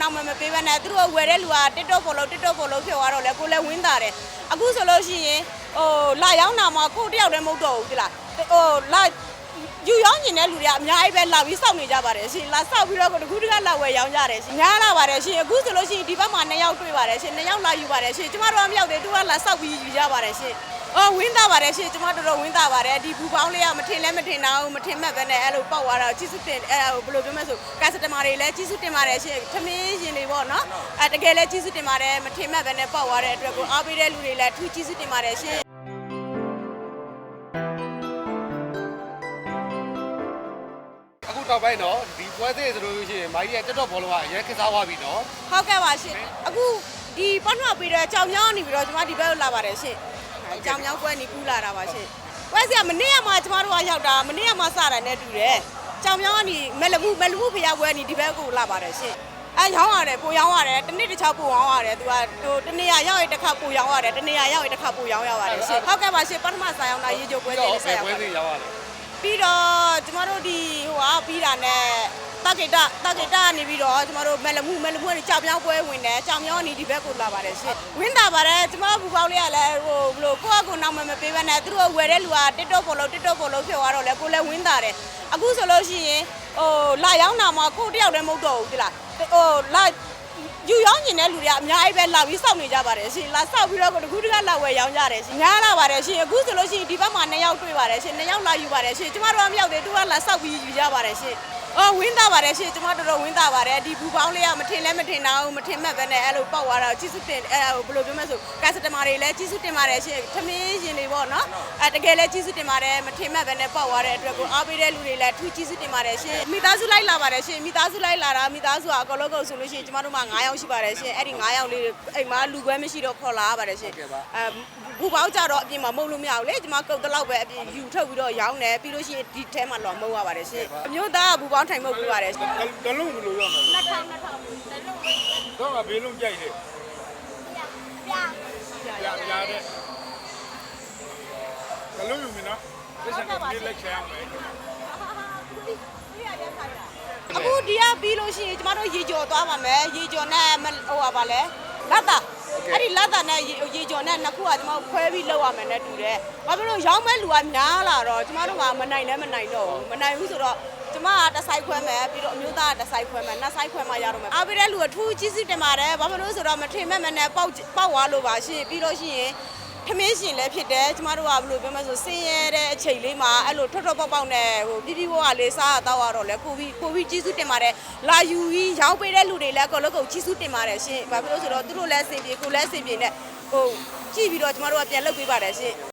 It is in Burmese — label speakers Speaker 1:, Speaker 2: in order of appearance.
Speaker 1: နောက်မမပေးဘဲနဲ့သူတို့ဝယ်တဲ့လူက TikTok follow TikTok follow ဖြစ်သွားတော့လေကိုလည်းဝင်းတာတယ်အခုဆိုလို့ရှိရင်ဟိုလာရောက်နာမှာကိုတယောက်လည်းမဟုတ်တော့ဘူးဒီလားဟိုလာယူရောင်းကျင်တဲ့လူတွေကအများကြီးပဲလာပြီးစောင့်နေကြပါတယ်ရှင်လာစောင့်ပြီးတော့တခုတကလာဝယ်ရောင်းကြတယ်ရှင်ညားလာပါတယ်ရှင်အခုဆိုလို့ရှိရင်ဒီဘက်မှာနှစ်ယောက်တွေ့ပါတယ်ရှင်နှစ်ယောက်လာယူပါတယ်ရှင်ကျမတို့ကမရောက်သေးသူကလာစောင့်ပြီးယူကြပါတယ်ရှင် အော်ဝင်းတာပါတယ်ရှင်ကျမတို့တော့ဝင်းတာပါတယ်ဒီဘူပေါင်းလေးကမထင်လဲမထင်တော့မထင်မှတ်ပဲနဲ့အဲ့လိုပေါက်သွားတာကြီးစုတင်အဲ့ဟိုဘယ်လိုပြောမလဲဆိုကစတမာတွေလည်းကြီးစုတင်ပါတယ်ရှင်ထမင်းရင်တွေပေါ့နော်အဲတကယ်လည်းကြီးစုတင်ပါတယ်မထင်မှတ်ပဲနဲ့ပေါက်သွားတဲ့အတွက်ကိုအားပေးတဲ့လူတွေလည်းထူးကြီးစုတင်ပါတယ်ရှင်
Speaker 2: အခုတော့ပိုင်းတော့ဒီပွဲသေးဆိုလို့ရှိရင်မာကြီးရဲ့တက်တော့ဘောလုံးကအရင်ကစားသွားပြီနော်
Speaker 1: ဟုတ်ကဲ့ပါရှင်အခုဒီပတ်နှောက်ပြီးတော့ကြောင်မြောင်းနေပြီးတော့ကျမဒီဘက်ကိုလာပါတယ်ရှင် ကြောင်မြောင်းကွဲနေကူးလာတာပါရှင်ကွဲစီကမနေ့ကမှကျမတို့ကရောက်တာမနေ့ကမှစတာနဲ့တူတယ်ကြောင်မြောင်းကနေမက်လမှုမက်လမှုဖျားကွဲနေဒီဘက်ကိုလာပါတယ်ရှင်အဲရောင်းရတယ်ပိုရောင်းရတယ်တစ်နေ့တစ်ခြားပိုရောင်းရတယ်သူကဟိုတနေ့ရရောက်ရင်တစ်ခါပိုရောင်းရတယ်တနေ့ရရောက်ရင်တစ်ခါပိုရောင်းရပါတယ်ရှင်ဟုတ်ကဲ့ပါရှင်ပထမစားရောင်းတာရေချိုကွဲစီနဲ့ဆက်ရောက်
Speaker 2: ပွဲ
Speaker 1: ပါတယ်
Speaker 2: သေးရောက်ရတယ်
Speaker 1: ပြီးတော့ကျမတို့ဒီဟိုဟာပြီးတာနဲ့တက္ကိတတက္ကိတကနေပြီးတော့ကျမတို့မက်လမှုမက်လမှုကနေကြောင်ပြောင်းပွဲဝင်တယ်ကြောင်ပြောင်းနေဒီဘက်ကိုလာပါတယ်ရှင်ဝင်းတာပါတယ်ကျမဘူပေါင်းလေးကလည်းဟိုဘလို့ကိုယ့်အကူနောက်မမပေးဘဲနဲ့သူတို့ဝယ်တဲ့လူက TikTok follow TikTok follow ဖြစ်သွားတော့လေကိုလည်းဝင်းတာတယ်အခုဆိုလို့ရှိရင်ဟိုလာရောက်နာမှာကိုတယောက်လည်းမဟုတ်တော့ဘူးဒီလားဟိုလာ ယူရောင်းကျင်တဲ့လူတွေကအများကြီးပဲလာပြီးစောင့်နေကြပါတယ်ရှင်လာစောင့်ပြီးတော့တခုတကလာဝယ်ရောင်းကြတယ်ရှင်ညားလာပါတယ်ရှင်အခုဆိုလို့ရှိရင်ဒီဘက်မှာနှစ်ယောက်တွေ့ပါတယ်ရှင်နှစ်ယောက်လာယူပါတယ်ရှင်ကျမတို့ကမရောက်သေးသူကလာစောင့်ပြီးယူကြပါတယ်ရှင် အော်ဝင်းတာပါတယ်ရှင်ကျမတို့တော့ဝင်းတာပါတယ်ဒီဘူပေါင်းလေးကမထင်လဲမထင်တော့မထင်မှတ်ပဲနဲ့အဲ့လိုပေါက်သွားတာကြီးစုတင်အဲ့ဟိုဘယ်လိုပြောမလဲဆိုကစတမာတွေလည်းကြီးစုတင်ပါတယ်ရှင်ထမင်းရင်တွေပေါ့နော်အဲတကယ်လည်းကြီးစုတင်ပါတယ်မထင်မှတ်ပဲနဲ့ပေါက်သွားတဲ့အတွက်ကိုအားပေးတဲ့လူတွေလည်းထူးကြီးစုတင်ပါတယ်ရှင်မိသားစုလိုက်လာပါတယ်ရှင်မိသားစုလိုက်လာတာမိသားစုကအကောလုံးကုန်ဆိုလို့ရှိရင်ကျမတို့မှ9ယောက်ရှိပါတယ်ရှင်အဲ့ဒီ9ယောက်လေးအိမ်မှာလူပွဲမရှိတော့ခေါ်လာရပါတယ်ရှင်အဲဘူပေါင်းကြတော့အပြင်မှာမဟုတ်လို့မရဘူးလေကျမကုတ်တလောက်ပဲအပြင်ယူထုတ်ပြီးတော့ရောင်းတယ်ပြီးလို့ရှိရင်ဒီထဲမှာလော်မဟုတ်ရပါတယ်ရှင်အမျိုးသားကဘူပေါင်းထိုင်မဟုတ်ဘူးပါတယ်
Speaker 3: တလုံးဘယ်လိုရမလဲ
Speaker 1: နှစ်ထောင်နှစ်ထောင်တစ်လုံးပဲ
Speaker 3: တော့ကဘေးလုံးကြိုက်တယ်
Speaker 1: ပြ
Speaker 3: ပြပြတဲ့တလုံးယူမနော်ဒီစံကနေလက်ချမ်းမယ်
Speaker 1: အခုဒီကပြီးလို့ရှိရင်ကျမတို့ရေကြော်သွားပါမယ်ရေကြော်နဲ့မဟိုပါပါလဲလက်တာအဲ့ဒီလက်တာနဲ့ရေရေကြော်နဲ့နှစ်ခုကကျမတို့ခွဲပြီးလောက်ရမယ်နဲ့တူတယ်။ဘာဖြစ်လို့ရောင်းမဲ့လူကများလာတော့ကျမတို့ကမနိုင်လည်းမနိုင်တော့ဘူးမနိုင်ဘူးဆိုတော့ ကျမကတစ်ဆိုင်ခွဲမယ်ပြီးတော့အမျိုးသားကတစ်ဆိုင်ခွဲမယ်နှစ်ဆိုင်ခွဲမှရတော့မယ်အားပေးတဲ့လူကထူးကြီးစစ်တင်ပါတယ်ဘာဖြစ်လို့ဆိုတော့မထင်မဲ့မနဲ့ပေါက်ပေါက်သွားလို့ပါရှင်ပြီးတော့ရှိရင်ထမင်းရှင်လည်းဖြစ်တယ်ကျမတို့ကဘယ်လိုပြောမလဲဆိုစင်းရဲတဲ့အချိန်လေးမှာအဲ့လိုထွတ်ထွတ်ပေါက်ပေါက်နဲ့ဟိုပြပြဘဝလေးစားရတော့ရတော့လဲကိုပြီးကိုပြီးကြီးစုတင်ပါတယ်လာယူပြီးရောင်းပေးတဲ့လူတွေလည်းကိုလည်းကိုကြီးစုတင်ပါတယ်ရှင်ဘာဖြစ်လို့ဆိုတော့သူတို့လည်းအဆင်ပြေကိုလည်းအဆင်ပြေနဲ့ဟိုကြည့်ပြီးတော့ကျမတို့ကပြန်လုပ်ပေးပါတယ်ရှင်